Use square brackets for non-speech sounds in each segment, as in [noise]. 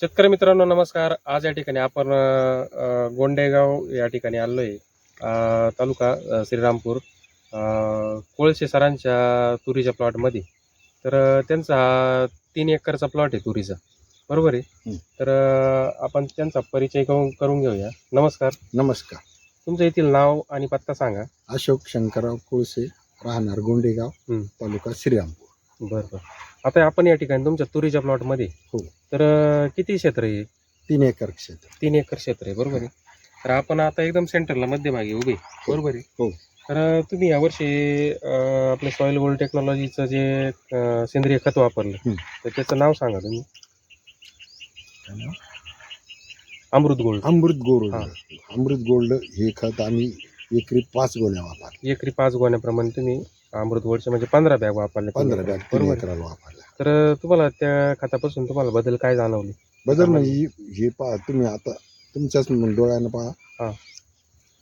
शेतकरी मित्रांनो नमस्कार. आज या ठिकाणी आपण गोंडेगाव या ठिकाणी आलोय. अ, तालुका श्रीरामपूर कोळशे सरांच्या तुरीच्या प्लॉटमध्ये तर त्यांचा हा तीन एकरचा प्लॉट आहे तुरीचा. बरोबर आहे. तर आपण त्यांचा परिचय करून करून घेऊया. नमस्कार. नमस्कार. तुमचं येथील नाव आणि पत्ता सांगा. अशोक शंकरराव कोळसे राहणार गोंडेगाव. तालुका श्रीरामपूर. बरं बरं. आता आपण या ठिकाणी तुमच्या तुरीच्या प्लॉटमध्ये हो. तर अ, किती क्षेत्र आहे तीन एकर क्षेत्र. तीन एकर क्षेत्र आहे बरोबर आहे. तर आपण आता एकदम सेंटरला मध्यभागी उभे बरोबर आहे. हो. तर अं, तुम्ही यावर्षी अं, आपलं सॉइल गोल्ड टेक्नॉलॉजीचं जे अं, सेंद्रिय खत वापरलं हं. तर त्याचं नाव सांगा तुम्ही. अमृत गोल्ड. अमृत गोल्ड. हा. अमृत गोल्ड हे खत आम्ही एकरी पाच गोण्या वापरल्या एकरी पाच गोण्याप्रमाणे तुम्ही अमृत गोल्डचे म्हणजे पंधरा बॅग वापरले पंधरा बॅग तीन बरोबर. एकराला वापरल्या तर तुम्हाला त्या खतापासून तुम्हाला बदल काय जाणवले बदल म्हणजे हे- पहा तुम्ही आता तुमच्याच डोळ्यानं पहा हा.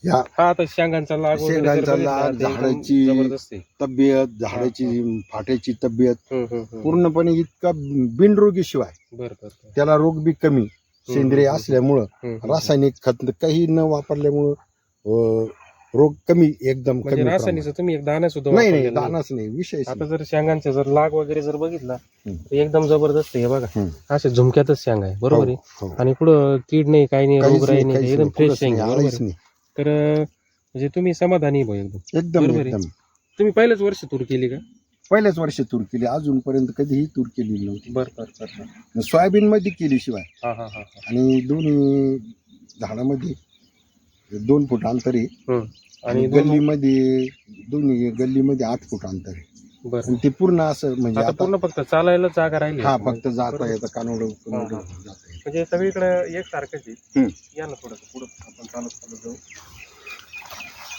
हा आता शेंगांचा लाग वगैरे जर शेंगांचा बघितला लाग, तर एकदम झाडाची- जबरदस्त आहे तब्येत झाडाची फाट्याची तब्येत. पूर्णपणे इतका बिनरोगी शिवाय बरं बरं बरं. त्याला रोग बी कमी सेंद्रिय. असल्यामुळं. रासायनिक खत काही न वापरल्यामुळं अं, रोग कमी एकदम म्हणजे कमी रासायनिकचं तुम्ही एक दाणा सुद्धा. नाही नाही वापरलेला दानाच नाही विषय आता जर शेंगांचा जर लाग वगैरे जर बघितला हं. तर एकदम जबरदस्त आहे हे बघा हं. असे झुमक्यातच शेंगा आहे बरोबर आहे हो, आणि पुढं कीड नाही काही नाही रोगराई नाही एकदम फ्रेश शेंग आहे, बरोबर आहे? नाही तर अं, म्हणजे तुम्ही समाधानी भाऊ एकदम एकदम बरोबर आहे. एकदम तुम्ही पहिल्याच वर्ष तूर केली का पहिल्याच वर्षी तूर केली अजूनपर्यंत कधीही तूर केली नव्हती बर बर बर सोयाबीन मध्ये केली शिवाय हा हा हा हा. आणि दोन्ही झाडामध्ये दोन फूट अंतर आहे हं. आणि आणि दोन- गल्लीमध्ये दोन्ही गल्लीमध्ये आठ फूट अंतर आहे बर आणि ते पूर्ण असं म्हणजे आता आता पूर्ण फक्त चालायला जागा राहिली हा फक्त जाता. येतं कानोड. जाता येतं म्हणजे सगळीकडे एक सारखंच आहे. या ना थोडस पुढं आपण चालत चालत जाऊ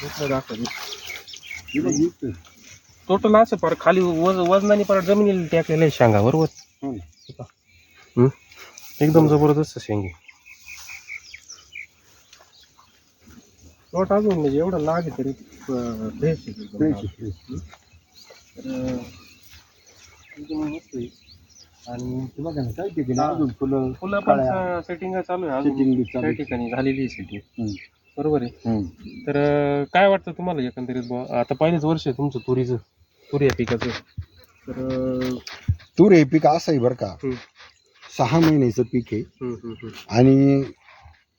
इथलं दाखव इथं- टोटल असं पर खाली वज वजनाने पर जमिनीला टाकलेलं आहे शेंगा बरोबर हो ना. हं? एकदम जबरदस्त शेंगे प्लॉट अजून म्हणजे एवढं लाग आहे तरी अं, fresh आहे एकदम. फ्रेश आहे, फ्रेश आहे. तर, अं, एकदम मस्त आहे. आणि ते बघा ना, ठिकाणी हा. अजून फुलं फुलं पण काळ्या. सेटिंग चालू आहे अजून setting बी चालू काही आहे. ठिकाणी झालेली आहे सेटिंग. बरोबर आहे हं. तर अं, काय वाटतं तुम्हाला एकंदरीत बुवा? आता पहिलेच वर्ष आहे तुमचं तुरीचं तुरी या पिकाचं तर अं, तूर हे पीक असं आहे बरं का. सहा महिन्याचं पीक आहे हं, हं, हं. आणि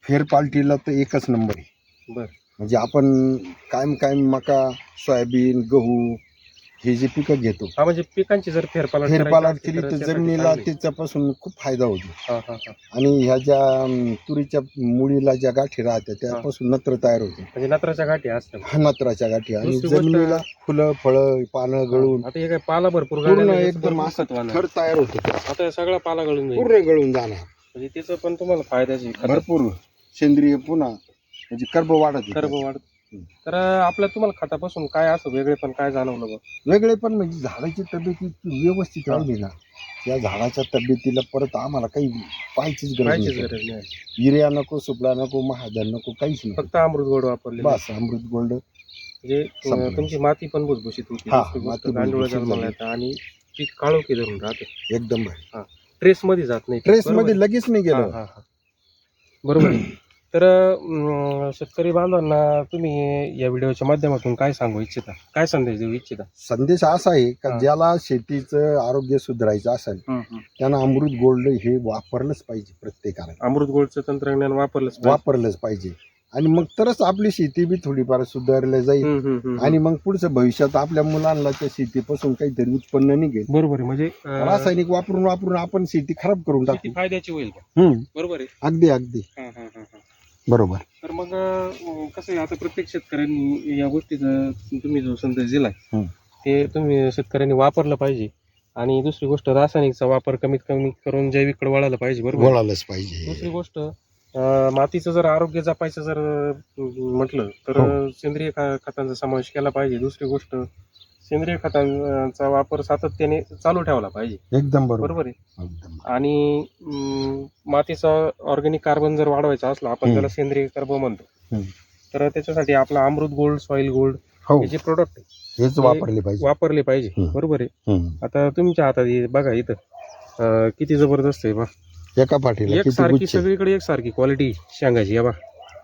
फेरपालटीला तर एकच नंबर आहे बर म्हणजे आपण कायम कायम मका सोयाबीन गहू हे जे पिकं घेतो हा म्हणजे पिकांची जर फेरपालट फेरपालट केली तर जमिनीला. त्याच्यापासून खूप फायदा होतो. हा, हा, हा. आणि ह्या ज्या अं, तुरीच्या मुळीला ज्या गाठी राहत्या त्यापासून नत्र तयार होते. म्हणजे नत्राच्या गाठी असतात. हा नत्राच्या गाठी. आणि दुसरी गोष्ट- जमिनीला फुलं फळं पानं गळून आता हे काय पाला भरपूर पूर्ण गळलेला आहे, एकदम भरपूर. थर तयार होतो. आता हे सगळा पाला गळून जाईल. पूर्ण गळून जाणार. म्हणजे त्याचं पण तुम्हाला फायद्याची भरपूर. सेंद्रिय पुन्हा म्हणजे कर्ब वाढत. कर्ब वाढ हं. तर आपल्या तुम्हाला खतापासून काय असं वेगळे पण काय जाणवलं बघ वेगळे पण म्हणजे झाडाची तब्येत इतकी व्यवस्थित राहिली ना त्या झाडाच्या तब्येतीला परत आम्हाला काही पाहायचीच गरज नाही गरज नाही. युरिया नको सुपला नको महादन नको काहीच नाही. फक्त अमृत गोड वापरले बस अमृत गोल्ड म्हणजे अं, संपलं. तुमची माती पण भुसभुशीत होती. हा, दुसरी गोष्ट माती गांडूळ भुसभुशीत जन्माला झाली. येतं आणि पीक काळोखी धरून राहते. एकदम ट्रेस मध्ये जात नाही ट्रेस बरोबर? मध्ये लगेच नाही हा, गेलं. हा, हा. बरोबर. आहे. तर शेतकरी बांधवांना तुम्ही या व्हिडिओच्या माध्यमातून काय सांगू इच्छिता? काय संदेश देऊ इच्छिता? संदेश असा आहे हा. का ज्याला शेतीचं आरोग्य सुधारायचं असेल त्यांना अमृत गोल्ड हे वापरलंच पाहिजे प्रत्येकाने. अमृत गोल्डचं तंत्रज्ञान वापरलंच पाहिजे. वापरलंच पाहिजे. आणि मग तरच आपली शेती बी थोडीफार सुधारल्या जाईल. हम्म, हम्म, हम्म. आणि मग पुढचं भविष्यात आपल्या मुलांना त्या शेतीपासून काहीतरी उत्पन्न निघेल. बरोबर आहे म्हणजे अं, रासायनिक वापरून वापरून आपण शेती खराब करून शेती टाकू. फायद्याची होईल का? हम्म, बरोबर आहे. अगदी अगदी. हा, हा. बरोबर. तर मग अं, कसं आहे आता प्रत्येक शेतकऱ्यांनी या गोष्टीचा तुम्ही जो संदेश दिलाय हम्म. ते तुम्ही शेतकऱ्यांनी वापरलं पाहिजे. आणि दुसरी गोष्ट रासायनिकचा वापर कमीत कमी करून जैविककडे वळायला पाहिजे बरोबर? वळालंच दुसरी पाहिजे गोष्ट अं, मातीचं जर आरोग्य जपायचं जर अं, म्हटलं तर हो. सेंद्रिय खा- खतांचा समावेश केला पाहिजे. दुसरी गोष्ट सेंद्रिय खतांचा वापर सातत्याने चालू ठेवला पाहिजे. एकदम बरोबर. बरोबर आहे? एकदम आणि अं, मातीचा ऑर्गॅनिक कार्बन जर वाढवायचा असला आपण हम्म. त्याला सेंद्रिय कर्ब म्हणतो. हम्म. तर त्याच्यासाठी आपला अमृत गोल्ड सॉइल गोल्ड हो. हे जे प्रोडक्ट हेच वापरले पाहिजे. वापरले पाहिजे. हम्म. बरोबर आहे? हम्म. आता तुमच्या हातात हे बघा इथं अं, किती जबरदस्त आहे बा. एका पाठीला एक किती सारखी गुच्छ सगळीकडे एक सारखी क्वालिटी शेंगाची या बा.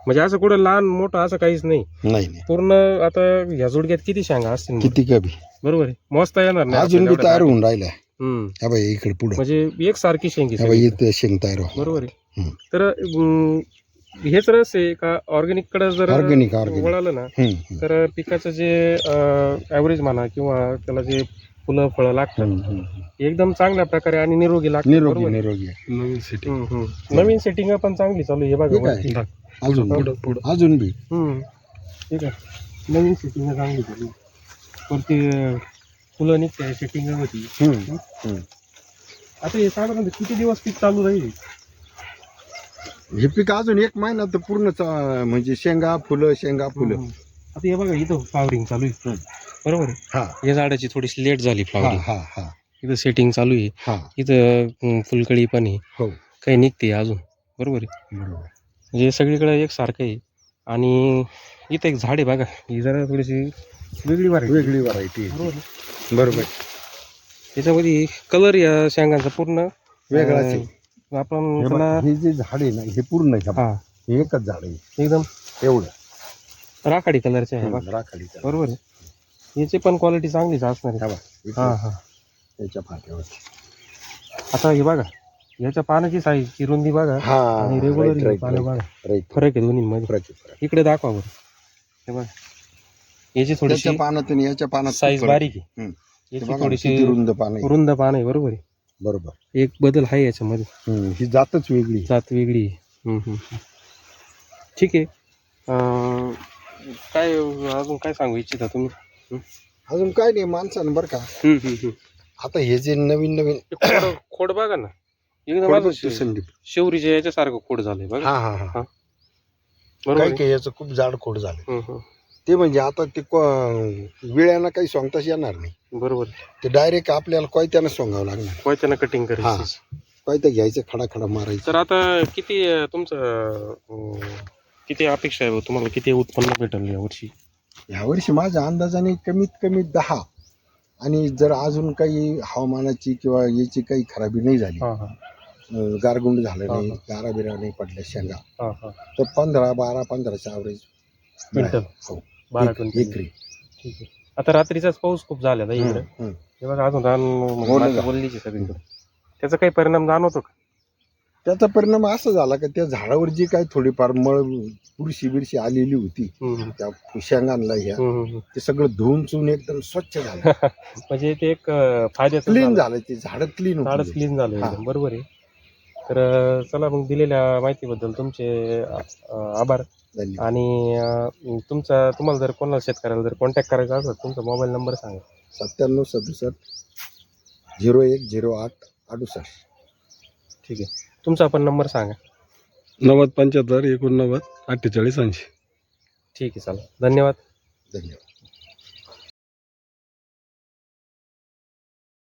म्हणजे असं कुठं लहान मोठं असं काहीच नाही. नाही नाही. पूर्ण आता ह्या जोडक्यात किती शेंगा असतील? किती कमी? बरोबर आहे. मोजता येणार नाही अजून आपल्याला तयार एवढ्या होऊन हम्म. हा बाई इकडे पुढे. म्हणजे एक सारखी शेंगी हा बाई सगळी. इथे शेंग तयार बरोबर आहे. हम्म. तर अं, हेच रस आहे का? ऑर्गॅनिककडे जर ऑर्गॅनिक ऑर्गॅनिक वळालं ना तर पिकाचं जे ऍव्हरेज म्हणा किंवा त्याला जे फुलं फळं लागतात एकदम चांगल्या प्रकारे आणि निरोगी लागतात निरोगी बरोबर आहे? निरोगी नवीन सिटी हम्म, हम्म. नवीन सेटिंग पण चांगली चालू आहे हे बघा आहे. अजून पुढं पुढं अजून बी हम्म. ठीक आहे नवीन सेटिंग चांगली चालू आहे. वरती अं, फुलं निघते सेटिंग होती हम्म. हम्म. आता हे साधारण किती दिवस पीक चालू राहील हे पीक अजून एक महिना तर पूर्ण चा- म्हणजे शेंगा फुलं शेंगा फुलं हम्म. आता हे बघा इथं फ्लावरिंग चालू आहे. बरोबर आहे? हा. या झाडाची थोडीशी लेट झाली हा फ्लावरिंग हा हा. इथं सेटिंग चालू आहे. हा. इथं अं, फुलकळी पण आहे. हो. काही निघते अजून. बरोबर आहे? बरोबर. म्हणजे सगळीकडे एक सारखं आहे. आणि इथं एक झाड आहे बघा. ही जरा थोडीशी वेगळी व्हरायटी वेगळी व्हरायटी बरोबर आहे. बरोबर त्याच्यामध्ये कलर या शेंगांचा पूर्ण वेगळाच आहे. अं, आपण हे त्याला हे जे झाड आहे ना हे पूर्ण आहे. हा. हे एकच झाड आहे. एकदम? एवढं. राखाडी कलरचे आहे बघा. राखाडीचं. बरोबर आहे. याची पण क्वालिटी चांगलीच असणार. हा आहे बघ, इथे हा हा. त्याच्या फाट्यावर. आता हे बघा याच्या पानाची साईज ची रुंदी बघा हा आणि right, रेग्युलर right, पानं right, बघा. right. फरक आहे दोन्हीमध्ये. फरक आहे, फरक. इकडे दाखवा बरं. हे बघा. याची थोडीशी पानात आणि याच्या पानात साईज बारीक आहे. हम्म. याची बघा, थोडीशी किती रुंद पान आहे रुंद पान आहे बरोबर आहे. बरोबर. एक बदल आहे याच्यामध्ये. हम्म, ही जातच वेगळी आहे. जात वेगळी आहे. हम्म, हम्म, हम्म. ठीक आहे. अं, काय अजून काय सांगू इच्छिता तुम्ही? अजून काय नाही माणसानं बरं का. आता हे जे नवीन नवीन ते खोड खोड बघा ना. एकदम संदीप. शेवरीच्या याच्यासारखं खोड झालंय बघा. हा हा हा. बरोबर काय आहे? काय याचं खूप जाड खोड झालं. ते म्हणजे आता ते विळ्यानं काही सोंगताच येणार नाही. बरोबर. ते डायरेक्ट आपल्याला कोयत्यानं सोंगावं लागणार. कोयत्यानं कटिंग हा. करायची कोयत्या घ्यायचं खडा खडा मारायचं. तर आता किती अं, तुमचं अं, किती अपेक्षा आहे तुम्हाला? किती उत्पन्न भेटेल यावर्षी? यावर्षी माझ्या अंदाजाने कमीत कमी दहा. आणि जर अजून काही हवामानाची किंवा याची काही खराबी नाही झाली अं, गारगुंड झालं नाही. गारा बिरा नाही पडल्या शेंगा हा हा. तर पंधरा बारा पंधराच्या ॲव्हरेज क्विंटल? हो. बारा एक- क्विंटल. एकरी ठीक आहे. आता रात्रीचाच पाऊस खूप झालेला इकडे. हम्म. हे बघा अजून रान ओलं माती झालं. बोललीची सगळीकडे. त्याचा काही परिणाम जाणवतो का? त्याचा परिणाम असा झाला का त्या झाडावर जी काही थोडीफार मळ बुरशी बिरशी आलेली होती त्या शेंगांना ह्या. ते सगळं धुवून चुवून एकदम स्वच्छ झालं. [laughs] म्हणजे ते एक अं, फायद्याचं क्लीन झालं. ते झाड क्लीन होती. क्लीन झालं बरोबर आहे. तर चला मग दिलेल्या माहितीबद्दल तुमचे आभार. आणि तुमचा तुम्हाला जर कोणाला शेतकऱ्याला जर कॉन्टॅक्ट करायचा असेल तुमचा मोबाईल नंबर सांगा. सत्त्याण्णव सदुसष्ट झिरो एक झिरो आठ अडुसष्ट. ठीक आहे. तुमचा पण नंबर सांगा. नव्वद पंच्याहत्तर एकोणनव्वद अठ्ठेचाळीस ऐंशी. ठीक आहे चला धन्यवाद. धन्यवाद.